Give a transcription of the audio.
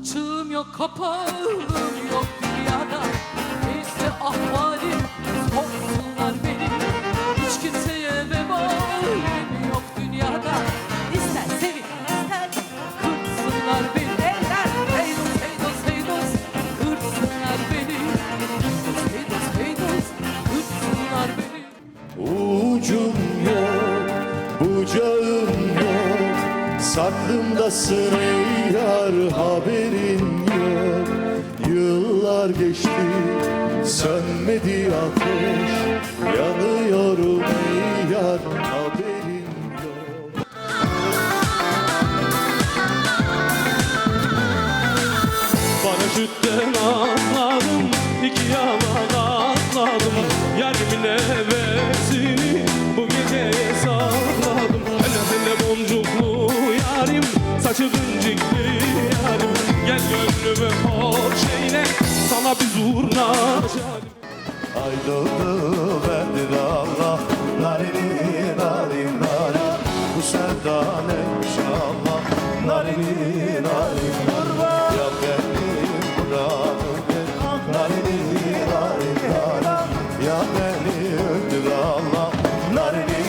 Açığım yok kapağım yok dünyada. Neyse ahvalim soksunlar beni. Hiç kimseye vebalim yok dünyada. İster sevin ister kırsınlar beni. Eller heydos heydos heydos kırsınlar beni. Heydos heydos heydos kırsınlar beni. Ucum yok, bucağım Saklımdasın ey yar haberin yok. Yıllar geçti, sönmedi ateş. Yanıyorum ey yar haberin yok. Paraşütten atladım iki yana atladım. Yarimin hevesini bu geceye sakladım. Hele hele boncuklu Kaçırdın cikleri yarim Gel gönlümü hoş eyle Sana bir zurna Ayrıldı verdi Allah Narini narin narin Bu sevda neymiş Allah Narini narin narin Yap benim buramı Narini narin narin Yap beni öldür Allah Narini